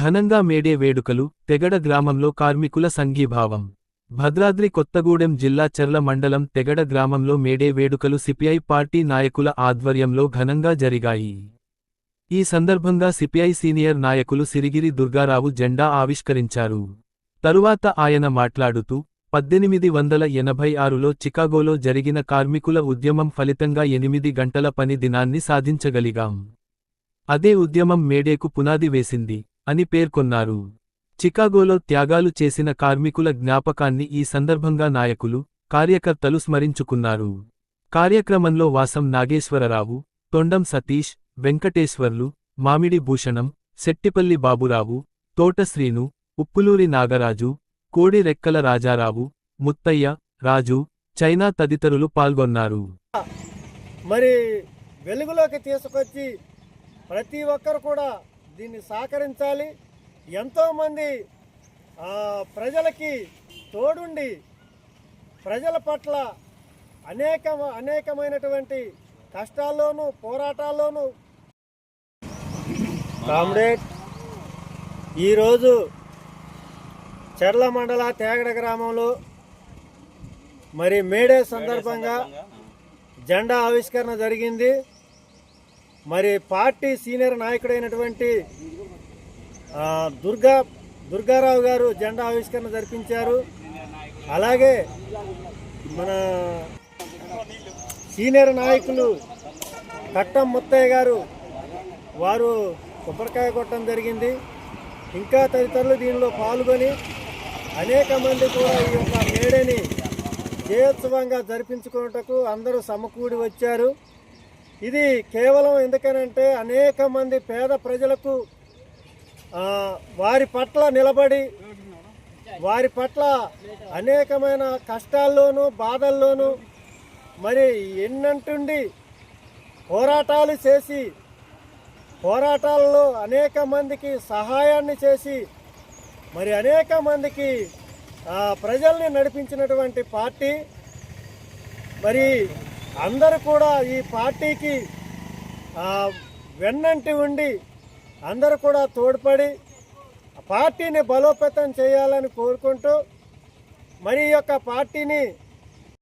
ఘనంగా మేడే వేడుకలు తెగడ గ్రామంలో కార్మికుల సంఘీభావం. భద్రాద్రి కొత్తగూడెం జిల్లా చెర్ల మండలం తెగడ గ్రామంలో మేడే వేడుకలు సిపిఐ పార్టీ నాయకుల ఆధ్వర్యంలో ఘనంగా జరిగాయి. ఈ సందర్భంగా సిపిఐ సీనియర్ నాయకులు సిరిగిరి దుర్గారావు జెండా ఆవిష్కరించారు. తరువాత ఆయన మాట్లాడుతూ పద్దెనిమిది వందల ఎనభై ఆరులో చికాగోలో జరిగిన కార్మికుల ఉద్యమం ఫలితంగా ఎనిమిది గంటల పని దినాన్ని సాధించగలిగాం. అదే ఉద్యమం మేడేకు పునాది వేసింది. అని పేర్కొన్నారు. చికాగోలో త్యాగాలు చేసిన కార్మికుల జ్ఞాపకాన్ని ఈ సందర్భంగా నాయకులు కార్యకర్తలు స్మరించుకున్నారు. కార్యక్రమంలో వాసం నాగేశ్వరరావు తొండం సతీష్ వెంకటేశ్వర్లు మామిడి భూషణం శెట్టిపల్లి బాబురావు తోటశ్రీను ఉప్పులూరి నాగరాజు కోడి రెక్కల రాజారావు ముత్తయ్య రాజు చైనా తదితరులు పాల్గొన్నారు. మరి వెలుగులోకి తీసుకొచ్చి ప్రతి ఒక్కరు కూడా దీన్ని సహకరించాలి. ఎంతోమంది ప్రజలకి తోడుండి ప్రజల పట్ల అనేక అనేకమైనటువంటి కష్టాల్లోనూ పోరాటాల్లోనూ కామ్రేడ్. ఈరోజు చెర్ల మండల తేగడ గ్రామంలో మరి మేడే సందర్భంగా. జెండా ఆవిష్కరణ జరిగింది. మరి పార్టీ సీనియర్ నాయకుడైనటువంటి దుర్గా దుర్గారావు గారు జెండా ఆవిష్కరణ జరిపించారు. అలాగే మన సీనియర్ నాయకులు కట్టం ముత్తయ్య గారు వారు కొబ్బరికాయ కొట్టడం జరిగింది. ఇంకా తదితరులు దీనిలో పాల్గొని అనేక మంది కూడా ఈ యొక్క మేడని జయోత్సవంగా జరిపించుకున్నటకు అందరూ సమకూడి వచ్చారు. ఇది కేవలం ఎందుకనంటే అనేక మంది పేద ప్రజలకు వారి పట్ల నిలబడి వారి పట్ల అనేకమైన కష్టాల్లోనూ బాధల్లోనూ మరి ఎన్నంటుండి పోరాటాలు చేసి పోరాటాలలో అనేక మందికి సహాయాన్ని చేసి మరి అనేక మందికి ప్రజల్ని నడిపించినటువంటి పార్టీ. మరి అందరూ కూడా ఈ పార్టీకి వెన్నంటి ఉండి అందరూ కూడా తోడ్పడి ఆ పార్టీని బలోపేతం చేయాలని కోరుకుంటూ మరి ఈ యొక్క పార్టీని